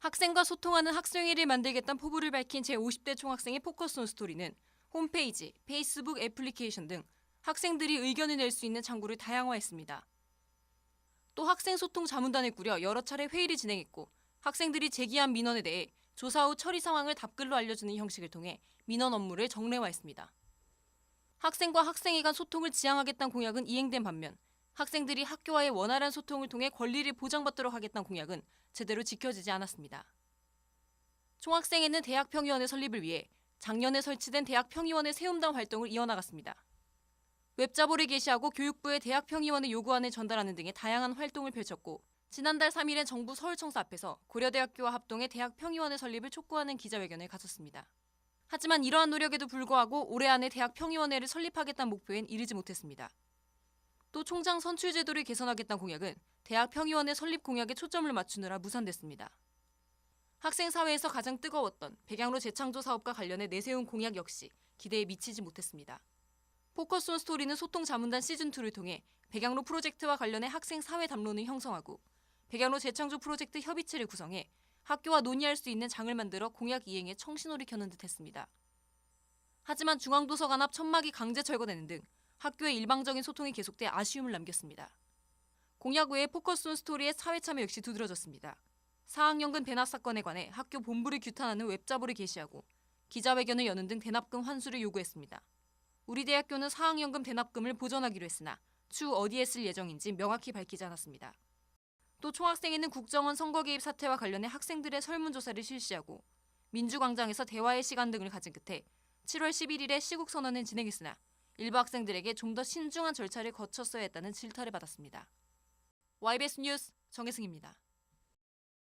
학생과 소통하는 학생회를 만들겠다는 포부를 밝힌 제50대 총학생의 포커스 온 스토리는 홈페이지, 페이스북 애플리케이션 등 학생들이 의견을 낼 수 있는 창구를 다양화했습니다. 또 학생 소통 자문단을 꾸려 여러 차례 회의를 진행했고 학생들이 제기한 민원에 대해 조사 후 처리 상황을 답글로 알려주는 형식을 통해 민원 업무를 정례화했습니다. 학생과 학생회 간 소통을 지향하겠다는 공약은 이행된 반면 학생들이 학교와의 원활한 소통을 통해 권리를 보장받도록 하겠다는 공약은 제대로 지켜지지 않았습니다. 총학생회는 대학평의원의 설립을 위해 작년에 설치된 대학평의원의 세움당 활동을 이어나갔습니다. 웹자보를 게시하고 교육부에 대학평의원의 요구안을 전달하는 등의 다양한 활동을 펼쳤고 지난달 3일엔 정부 서울청사 앞에서 고려대학교와 합동의 대학평의원의 설립을 촉구하는 기자회견을 가졌습니다. 하지만 이러한 노력에도 불구하고 올해 안에 대학평의원회를 설립하겠다는 목표엔 이르지 못했습니다. 또 총장 선출 제도를 개선하겠다는 공약은 대학 평의원회 설립 공약에 초점을 맞추느라 무산됐습니다. 학생 사회에서 가장 뜨거웠던 백양로 재창조 사업과 관련해 내세운 공약 역시 기대에 미치지 못했습니다. 포커스 온 스토리는 소통 자문단 시즌2를 통해 백양로 프로젝트와 관련해 학생 사회 담론을 형성하고 백양로 재창조 프로젝트 협의체를 구성해 학교와 논의할 수 있는 장을 만들어 공약 이행에 청신호를 켜는 듯했습니다. 하지만 중앙도서관 앞 천막이 강제 철거되는 등 학교의 일방적인 소통이 계속돼 아쉬움을 남겼습니다. 공약 외에 포커스 온 스토리의 사회 참여 역시 두드러졌습니다. 4학년근 대납 사건에 관해 학교 본부를 규탄하는 웹자보를 게시하고 기자회견을 여는 등 대납금 환수를 요구했습니다. 우리 대학교는 4학년금 대납금을 보전하기로 했으나 추후 어디에 쓸 예정인지 명확히 밝히지 않았습니다. 또 총학생회는 국정원 선거 개입 사태와 관련해 학생들의 설문조사를 실시하고 민주광장에서 대화의 시간 등을 가진 끝에 7월 11일에 시국 선언을 진행했으나 일부 학생들에게 좀 더 신중한 절차를 거쳤어야 했다는 질타를 받았습니다. YBS 뉴스 정혜승입니다.